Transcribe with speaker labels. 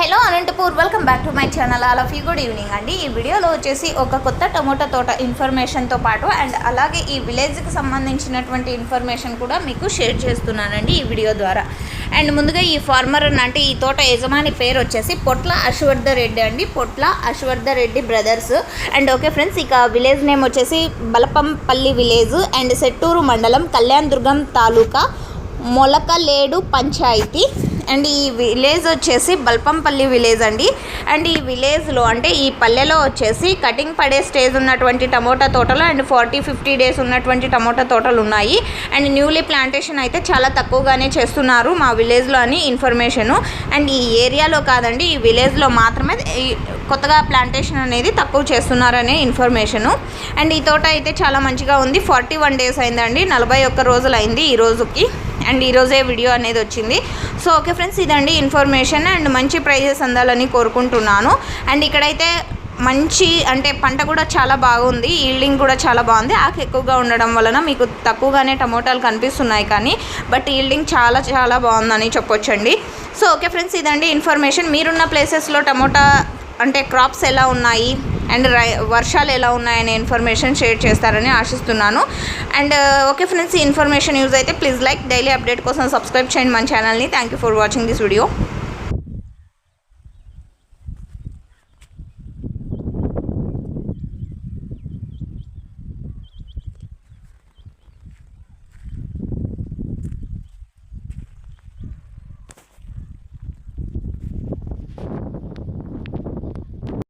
Speaker 1: Hello Anantapur welcome back to my channel all of you good evening అండి. ఈ వీడియోలో వచ్చేసి ఒక కొత్త టమోటా తోట ఇన్ఫర్మేషన్తో పాటు అండ్ అలాగే ఈ విలేజ్కి సంబంధించినటువంటి ఇన్ఫర్మేషన్ కూడా మీకు షేర్ చేస్తున్నానండి ఈ వీడియో ద్వారా. అండ్ ముందుగా ఈ ఫార్మర్ అంటే ఈ తోట యజమాని పేరు వచ్చేసి పొట్ల అశ్వర్ధ రెడ్డి అండి. Potla Ashwardha Reddy brothers and okay friends ఇక విలేజ్ నేమ్ వచ్చేసి బలపంపల్లి విలేజ్ అండ్ సెట్టూరు మండలం కళ్యాణ్ దుర్గం తాలూకా మొలకలేడు పంచాయతీ. అండ్ ఈ విలేజ్ వచ్చేసి బల్పంపల్లి విలేజ్ అండి. అండ్ ఈ విలేజ్లో అంటే ఈ పల్లెలో వచ్చేసి కటింగ్ పడే స్టేజ్ ఉన్నటువంటి టమోటా తోటలు అండ్ ఫార్టీ ఫిఫ్టీ డేస్ ఉన్నటువంటి టమోటా తోటలు ఉన్నాయి. అండ్ న్యూలీ ప్లాంటేషన్ అయితే చాలా తక్కువగానే చేస్తున్నారు మా విలేజ్లో అని ఇన్ఫర్మేషను. అండ్ ఈ ఏరియాలో కాదండి ఈ విలేజ్లో మాత్రమే ఈ కొత్తగా ప్లాంటేషన్ అనేది తక్కువ చేస్తున్నారనే ఇన్ఫర్మేషను. అండ్ ఈ తోట అయితే చాలా మంచిగా ఉంది. ఫార్టీ వన్ డేస్ అయిందండి. నలభై ఒక్క రోజులు అయింది ఈ రోజుకి. అండ్ ఈరోజే వీడియో అనేది వచ్చింది. సో ఓకే ఫ్రెండ్స్ ఇదండి ఇన్ఫర్మేషన్ అండ్ మంచి ప్రైజెస్ అందాలని కోరుకుంటున్నాను. అండ్ ఇక్కడైతే మంచి అంటే పంట కూడా చాలా బాగుంది ఈల్డింగ్ కూడా చాలా బాగుంది. ఆకు ఎక్కువగా ఉండడం వలన మీకు తక్కువగానే టమోటాలు కనిపిస్తున్నాయి కానీ బట్ ఈల్డింగ్ చాలా చాలా బాగుందని చెప్పొచ్చండి. సో ఓకే ఫ్రెండ్స్ ఇదండి ఇన్ఫర్మేషన్ మీరున్న ప్లేసెస్లో టమోటా అంటే క్రాప్స్ ఎలా ఉన్నాయి? అండ్ రై వర్షాలు ఎలా ఉన్నాయనే ఇన్ఫర్మేషన్ షేర్ చేస్తారని ఆశిస్తున్నాను. అండ్ uh, ఓకే ఫ్రెండ్స్ ఈ ఇన్ఫర్మేషన్ యూజ్ అయితే ప్లీజ్ లైక్ డైలీ అప్డేట్ కోసం సబ్స్క్రైబ్ చేయండి మన ఛానల్ని. Thank you for watching this video.